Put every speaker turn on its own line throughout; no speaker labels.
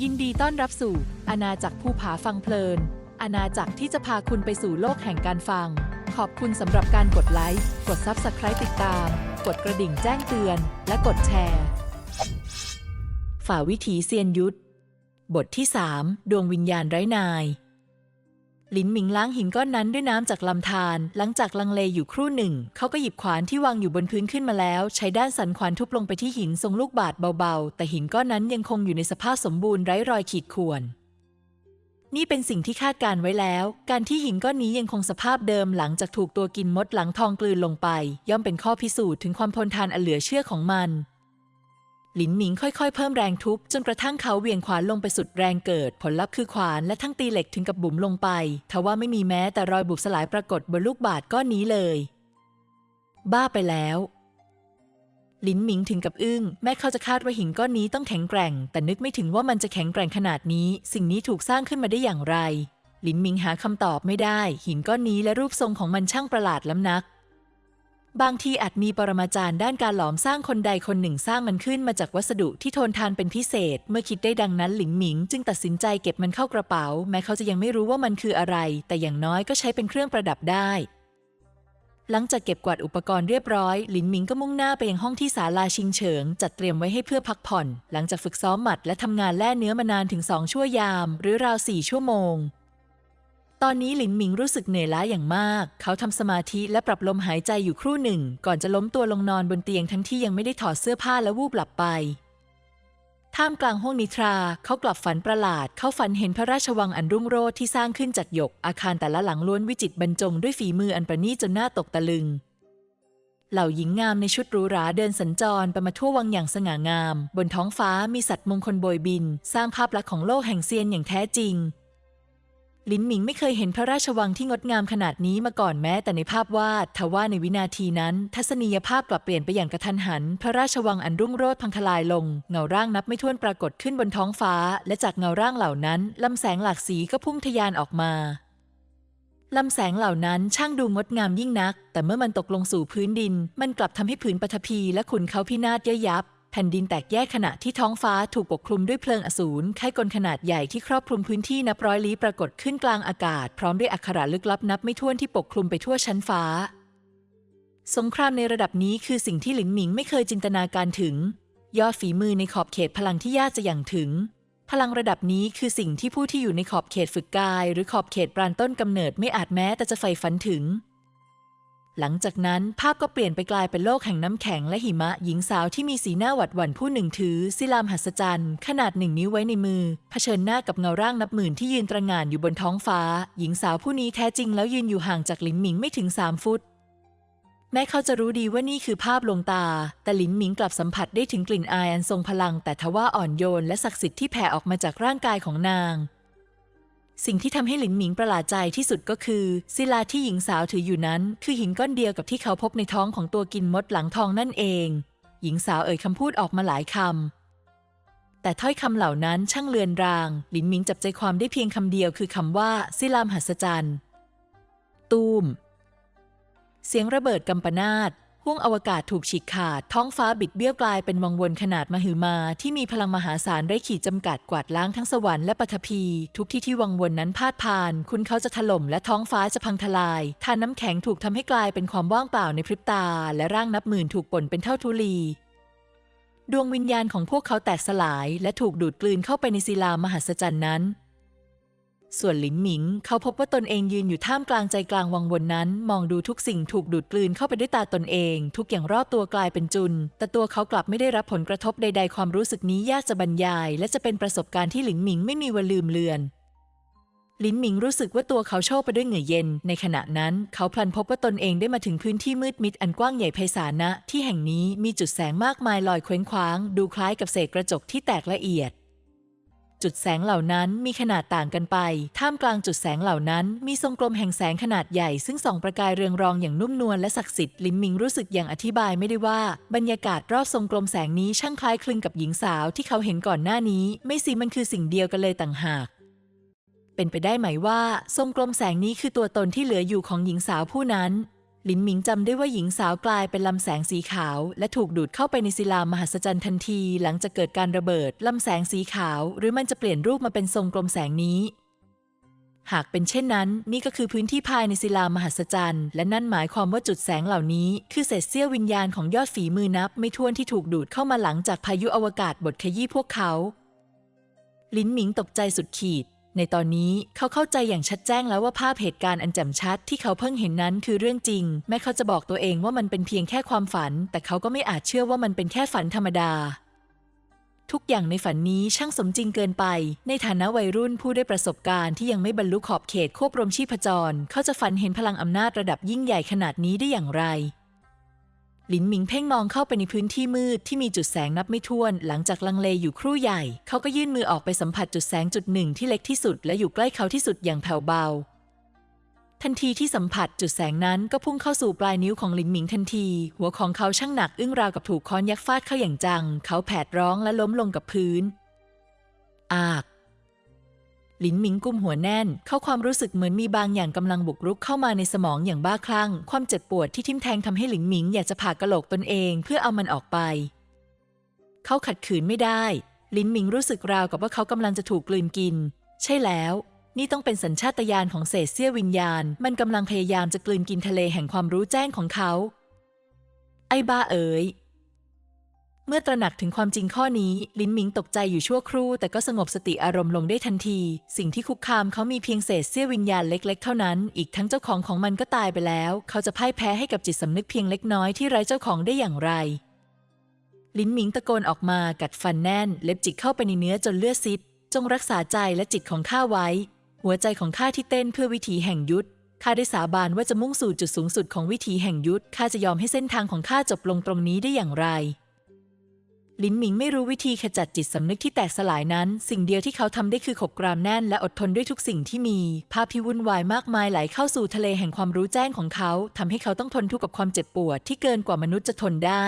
ยินดีต้อนรับสู่อาณาจักรภูผาฟังเพลิน อาณาจักรที่จะพาคุณไปสู่โลกแห่งการฟัง ขอบคุณสำหรับการกดไลค์ กด Subscribe ติดตาม กดกระดิ่งแจ้งเตือน และกดแชร์ ฝ่าวิถีเซียนยุทธ บทที่ 3 ดวงวิญญาณไร้นาย หลินหมิงล้างหินก้อนนั้นด้วยน้ำจากลำธารหลังจากลังเลอยู่ครู่หนึ่ง เขาก็หยิบขวานที่วางอยู่บนพื้นขึ้นมาแล้ว ใช้ด้านสันขวานทุบลงไปที่หินทรงลูกบาศก์เบาๆ แต่หินก้อนนั้นยังคงอยู่ในสภาพสมบูรณ์ไร้รอยขีดข่วน นี่เป็นสิ่งที่คาดการไว้แล้ว การที่หินก้อนนี้ยังคงสภาพเดิมหลังจากถูกตัวกินมดหลังทองกลืนลงไป ย่อมเป็นข้อพิสูจน์ถึงความทนทานอันเหลือเชื่อของมัน หลินหมิงค่อยๆ เพิ่มแรงทุบจนกระทั่งเขาเวียงขวานลงไปสุดแรงเกิด ผลลัพธ์คือขวานและทั้งตีเหล็กถึงกับบุ๋มลงไป ทว่าไม่มีแม้แต่รอยบุบสลายปรากฏบนลูกบาศก์ก้อนนี้เลย บ้าไปแล้วหลินหมิงถึงกับอึ้งแม้เขาจะคาดว่าหินก้อนนี้ต้องแข็งแกร่ง แต่นึกไม่ถึงว่ามันจะแข็งแกร่งขนาดนี้ สิ่งนี้ถูกสร้างขึ้นมาได้อย่างไร หลินหมิงหาคำตอบไม่ได้ หินก้อนนี้และรูปทรงของมันช่างประหลาดล้ำนัก บางทีอาจมีปรมาจารย์ด้านการหลอมสร้างคนใดคนหนึ่งสร้างมันขึ้นมาจากวัสดุที่ทนทานเป็นพิเศษ เมื่อคิดได้ดังนั้นหลินหมิง จึงตัดสินใจเก็บมันเข้ากระเป๋า แม้เขาจะยังไม่รู้ว่ามันคืออะไร แต่อย่างน้อยก็ใช้เป็นเครื่องประดับได้ หลังจากเก็บกวาดอุปกรณ์เรียบร้อย หลินหมิงก็มุ่งหน้าไปยังห้องที่ศาลาชิงเฉิง จัดเตรียมไว้ให้เพื่อพักผ่อน หลังจากฝึกซ้อมหมัดและทำงานแล่เนื้อมานานถึงสองชั่วยาม หรือราวสี่ชั่วโมง ตอนนี้หลินหมิงรู้สึกเหนื่อยล้าอย่างมาก เขาทำสมาธิและปรับลมหายใจอยู่ครู่หนึ่ง ก่อนจะล้มตัวลงนอนบนเตียงทั้งที่ยังไม่ได้ถอดเสื้อผ้าและวูบหลับไป ท่ามกลางห้องนิทรา เขากลับฝันประหลาด เขาฝันเห็นพระราชวังอันรุ่งโรจน์ที่สร้างขึ้นจากหยก อาคารแต่ละหลังล้วนวิจิตรบรรจงด้วยฝีมืออันประณีตจนน่าตกตะลึง เหล่าหญิงงามในชุดหรูหราเดินสัญจรไปมาทั่ววังอย่างสง่างาม บนท้องฟ้ามีสัตว์มงคลโบยบิน สร้างภาพลักษณ์ของโลกแห่งเซียนอย่างแท้จริง ลินหมิงไม่เคยเห็นพระราชวังที่งดงามขนาดนี้มาก่อนแม้แต่ในภาพวาดทว่าในวินาทีนั้น ทัศนียภาพกลับเปลี่ยนไปอย่างกระทันหัน พระราชวังอันรุ่งโรจน์พังทลายลง เงาร่างนับไม่ถ้วนปรากฏขึ้นบนท้องฟ้า และจากเงาร่างเหล่านั้นลำแสงหลากสีก็พุ่งทะยานออกมาลำแสงเหล่านั้นช่างดูงดงามยิ่งนัก แต่เมื่อมันตกลงสู่พื้นดิน มันกลับทำให้ผืนปฐพีและขุนเขาพินาศย่อยยับ แผ่นดินแตกแยกขณะที่ท้องฟ้าถูกปกคลุมด้วยเพลิงอสูรไข้กลขนาดใหญ่ที่ครอบคลุมพื้นที่นับร้อยลี้ปรากฏขึ้นกลางอากาศ พร้อมด้วยอักขระลึกลับนับไม่ถ้วนที่ปกคลุมไปทั่วชั้นฟ้า สงครามในระดับนี้คือสิ่งที่หลินหมิงไม่เคยจินตนาการถึง ยอดฝีมือในขอบเขตพลังที่ยากจะอย่างถึง พลังระดับนี้คือสิ่งที่ผู้ที่อยู่ในขอบเขตฝึกกาย หรือขอบเขตปรานต้นกำเนิดไม่อาจแม้แต่จะใฝ่ฝันถึง หลังจากนั้นภาพก็เปลี่ยนไปกลายเป็นโลกแห่งน้ำแข็งและหิมะหญิงสาวที่มีสีหน้าหวัดหวั่นผู้หนึ่งถือศิลามหัศจรรย์ ขนาดหนึ่งนิ้วไว้ในมือ เผชิญหน้ากับเงาร่างนับหมื่นที่ยืนตระหง่านอยู่บนท้องฟ้า หญิงสาวผู้นี้แท้จริงแล้วยืนอยู่ห่างจากหลินหมิงไม่ถึงสามฟุต แม้เขาจะรู้ดีว่านี่คือภาพลวงตา แต่หลินหมิงกลับสัมผัสได้ถึงกลิ่นอายอันทรงพลัง แต่ทว่าอ่อนโยนและศักดิ์สิทธิ์ที่แผ่ออกมาจากร่างกายของนาง สิ่งที่ทำให้หลินหมิงประหลาดใจที่สุดก็คือ ศิลาที่หญิงสาวถืออยู่นั้น คือหินก้อนเดียวกับที่เขาพบในท้องของตัวกินมดหลังทองนั่นเอง หญิงสาวเอ่ยคำพูดออกมาหลายคำแต่ถ้อยคำเหล่านั้นช่างเลือนราง หลินหมิงจับใจความได้เพียงคำเดียวคือคำว่าศิลามหัศจรรย์ตูมเสียงระเบิดกำปนาต ห้วงอวกาศถูกฉีกขาด ท้องฟ้าบิดเบี้ยวกลายเป็นวังวนขนาดมหึมา ที่มีพลังมหาศาลไร้ขีดจำกัดกวาดล้างทั้งสวรรค์และปฐพี ทุกที่ที่วังวนนั้นพาดผ่าน คุณเขาจะถล่มและท้องฟ้าจะพังทลายทานน้ำแข็งถูกทำให้กลายเป็นความว่างเปล่าในพริบตา และร่างนับหมื่นถูกป่นเป็นเท่าทุลี ดวงวิญญาณของพวกเขาแตกสลาย และถูกดูดกลืนเข้าไปในศิลามหัศจรรย์นั้น ส่วนหลินหมิง เขาพบว่าตนเองยืนอยู่ท่ามกลางใจกลางวังวนนั้น มองดูทุกสิ่งถูกดูดกลืนเข้าไปด้วยตาตนเอง ทุกอย่างรอบตัวกลายเป็นจุน แต่ตัวเขากลับไม่ได้รับผลกระทบใด ๆ ความรู้สึกนี้ยากจะบรรยาย และจะเป็นประสบการณ์ที่หลินหมิงไม่มีวันลืมเลือนลินหมิงรู้สึกว่าตัวเขาโชกไปด้วยเหงื่อเย็น ในขณะนั้น เขาพลันพบว่าตนเองได้มาถึงพื้นที่มืดมิดอันกว้างใหญ่ไพศาลนะ ที่แห่งนี้มีจุดแสงมากมายลอยเคว้งคว้าง ดูคล้ายกับเศษกระจกที่แตกละเอียด จุดแสงเหล่านั้นมีขนาดต่างกันไป ท่ามกลางจุดแสงเหล่านั้น มีทรงกลมแห่งแสงขนาดใหญ่ ซึ่งส่องประกายเรืองรองอย่างนุ่มนวลและศักดิ์สิทธิ์ลิมมิงรู้สึกอย่างอธิบายไม่ได้ว่า บรรยากาศรอบทรงกลมแสงนี้ช่างคล้ายคลึงกับหญิงสาวที่เขาเห็นก่อนหน้านี้ ไม่สิมันคือสิ่งเดียวกันเลยต่างหากเป็นไปได้ไหมว่า ทรงกลมแสงนี้คือตัวตนที่เหลืออยู่ของหญิงสาวผู้นั้น ลินหมิงจำได้ว่าหญิงสาวกลายเป็นลำแสงสีขาว และถูกดูดเข้าไปในศิลามหัศจรรย์ทันที หลังจากเกิดการระเบิดลำแสงสีขาว หรือมันจะเปลี่ยนรูปมาเป็นทรงกลมแสงนี้ หากเป็นเช่นนั้น นี่ก็คือพื้นที่ภายในศิลามหัศจรรย์และนั่นหมายความว่าจุดแสงเหล่านี้ คือเศษเสี้ยววิญญาณของยอดฝีมือนับ ไม่ถ้วนที่ถูกดูดเข้ามาหลังจากพายุอวกาศบดขยี้พวกเขา ลินหมิงตกใจสุดขีด ในตอนนี้เขาเข้าใจอย่างชัดแจ้งแล้วว่าภาพเหตุการณ์อันแจ่มชัดที่เขาเพิ่งเห็นนั้นคือเรื่องจริง แม้เขาจะบอกตัวเองว่ามันเป็นเพียงแค่ความฝัน แต่เขาก็ไม่อาจเชื่อว่ามันเป็นแค่ฝันธรรมดา ทุกอย่างในฝันนี้ช่างสมจริงเกินไป ในฐานะวัยรุ่นผู้ได้ประสบการณ์ที่ยังไม่บรรลุขอบเขตควบรวมชีพจร เขาจะฝันเห็นพลังอำนาจระดับยิ่งใหญ่ขนาดนี้ได้อย่างไร ลินหมิงเพ่งมองเข้าไปในพื้นที่มืดที่มีจุดแสงนับไม่ถ้วน หลังจากลังเลอยู่ครู่ใหญ่ เขาก็ยื่นมือออกไปสัมผัสจุดแสงจุดหนึ่งที่เล็กที่สุด และอยู่ใกล้เขาที่สุดอย่างแผ่วเบา ทันทีที่สัมผัสจุดแสงนั้นก็พุ่งเข้าสู่ปลายนิ้วของหลินหมิงทันที หัวของเขาช่างหนักอึ้งราวกับถูกค้อนยักษ์ฟาดเข้าอย่างจัง เขาแผดร้องและล้มลงกับพื้น อาก หลินหมิงกุมหัวแน่น เข้าความรู้สึกเหมือนมีบางอย่างกำลังบุกรุกเข้ามาในสมองอย่างบ้าคลั่ง ความเจ็บปวดที่ทิ่มแทงทำให้หลินหมิงอยากจะผ่ากะโหลกตนเองเพื่อเอามันออกไป เขาขัดขืนไม่ได้ ลินหมิงรู้สึกราวกับว่าเขากำลังจะถูกกลืนกิน ใช่แล้ว นี่ต้องเป็นสัญชาตญาณของเศษเสี้ยววิญญาณ มันกำลังพยายามจะกลืนกินทะเลแห่งความรู้แจ้งของเขา ไอ้บ้าเอ๋ย เมื่อตระหนักถึงความจริงข้อนี้ ลินหมิงตกใจอยู่ชั่วครู่ แต่ก็สงบสติอารมณ์ลงได้ทันที สิ่งที่คุกคามเขามีเพียงเศษเสี้ยววิญญาณเล็ก ๆ เท่านั้น อีกทั้งเจ้าของของมันก็ตายไปแล้ว เขาจะพ่ายแพ้ให้กับจิตสำนึกเพียงเล็กน้อยที่ไร้เจ้าของได้อย่างไร ลินหมิงตะโกนออกมากัดฟันแน่น เล็บจิกเข้าไปในเนื้อจนเลือดซิดจงรักษาใจและจิตของข้าไว้ หัวใจของข้าที่เต้นเพื่อวิถีแห่งยุทธข้าได้สาบานว่าจะมุ่งสู่จุดสูงสุดของวิถีแห่งยุทธข้าจะยอมให้เส้นทางของข้าจบลงตรงนี้ได้อย่างไร ลินหมิงไม่รู้วิธีขจัดจิตสำนึกที่แตกสลายนั้น สิ่งเดียวที่เขาทำได้คือขบกรามแน่นและอดทนด้วยทุกสิ่งที่มี ภาพที่วุ่นวายมากมายไหลเข้าสู่ทะเลแห่งความรู้แจ้งของเขาทำให้เขาต้องทนทุกข์กับความเจ็บปวดที่เกินกว่ามนุษย์จะทนได้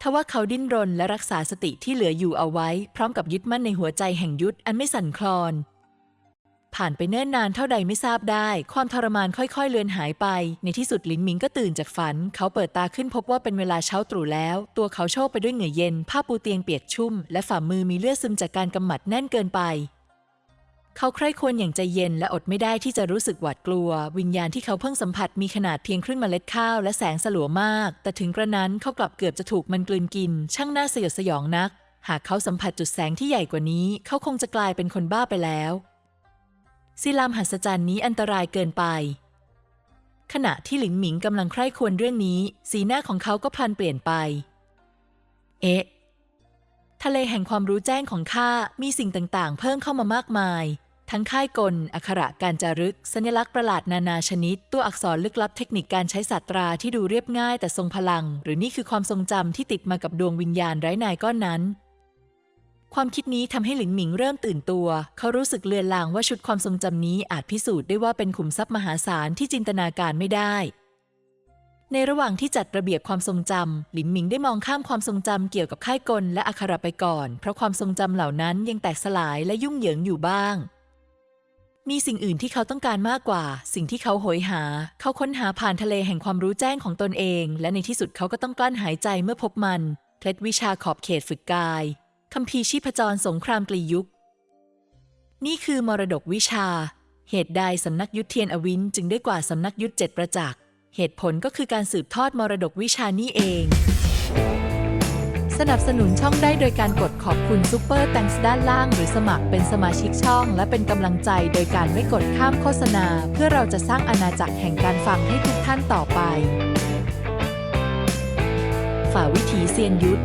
ทว่าเขาดิ้นรนและรักษาสติที่เหลืออยู่เอาไว้ พร้อมกับยึดมั่นในหัวใจแห่งยุทธอันไม่สั่นคลอน ผ่านไปเนิ่นนานเท่าใดไม่ทราบได้ ความทรมานค่อยๆ เลือนหายไป ในที่สุดลินมิงก็ตื่นจากฝัน เขาเปิดตาขึ้นพบว่าเป็นเวลาเช้าตรู่แล้ว ตัวเขาโชกไปด้วยเหงื่อเย็น ผ้าปูเตียงเปียกชุ่ม และฝ่ามือมีเลือดซึมจากการกำหมัดแน่นเกินไป เขาใคร่ควรอย่างใจเย็นและอดไม่ได้ที่จะรู้สึกหวาดกลัว วิญญาณที่เขาเพิ่งสัมผัสมีขนาดเพียงครึ่งเมล็ดข้าวและแสงสลัวมาก แต่ถึงกระนั้นเขากลับเกือบจะถูกมันกลืนกิน ช่างน่าสยดสยองนัก หากเขาสัมผัสจุดแสงที่ใหญ่กว่านี้ เขาคงจะกลายเป็นคนบ้าไปแล้ว ศิลามหัศจรรย์นี้อันตรายเกินไป ขณะที่หลินหมิงกำลังใคร่ควรเรื่องนี้ สีหน้าของเขาก็พลันเปลี่ยนไป เอ๊ะ ทะเลแห่งความรู้แจ้งของข้ามีสิ่งต่างๆ เพิ่มเข้ามามากมาย ทั้งค่ายกล อักขระการจารึก สัญลักษณ์ประหลาดนานาชนิด ตัวอักษรลึกลับเทคนิคการใช้ศาสตราที่ดูเรียบง่ายแต่ทรงพลัง หรือนี่คือความทรงจำที่ติดมากับดวงวิญญาณไร้นายก้อนนั้น ความคิดนี้ทำให้หลิงหมิงเริ่มตื่นตัว เขารู้สึกเลือนลางว่าชุดความทรงจำนี้อาจพิสูจน์ได้ว่าเป็นขุมทรัพย์มหาศาลที่จินตนาการไม่ได้ ในระหว่างที่จัดระเบียบความทรงจำหลินหมิงได้มองข้ามความทรงจำเกี่ยวกับค่ายกลและอักขระไปก่อน เพราะความทรงจำเหล่านั้นยังแตกสลายและยุ่งเหยิงอยู่บ้าง มีสิ่งอื่นที่เขาต้องการมากกว่า สิ่งที่เขาโหยหา เขาค้นหาผ่านทะเลแห่งความรู้แจ้งของตนเอง และในที่สุดเขาก็ต้องกลั้นหายใจเมื่อพบมันเคล็ดวิชาขอบเขตฝึกกาย คัมภีร์ชีพจรสงครามกลียุค นี่คือมรดกวิชา เหตุใดสำนักยุทธเทียนอวินจึงได้กว่าสำนักยุทธเจ็ดประจักษ์เหตุผลก็คือการสืบทอดมรดกวิชานี่เอง สนับสนุนช่องได้โดยการกดขอบคุณซูเปอร์แตงส์ด้านล่าง หรือสมัครเป็นสมาชิกช่อง และเป็นกำลังใจโดยการไม่กดข้ามโฆษณา เพื่อเราจะสร้างอาณาจักรแห่งการฟังให้ทุกท่านต่อไป ฝ่าวิถีเซียนยุทธ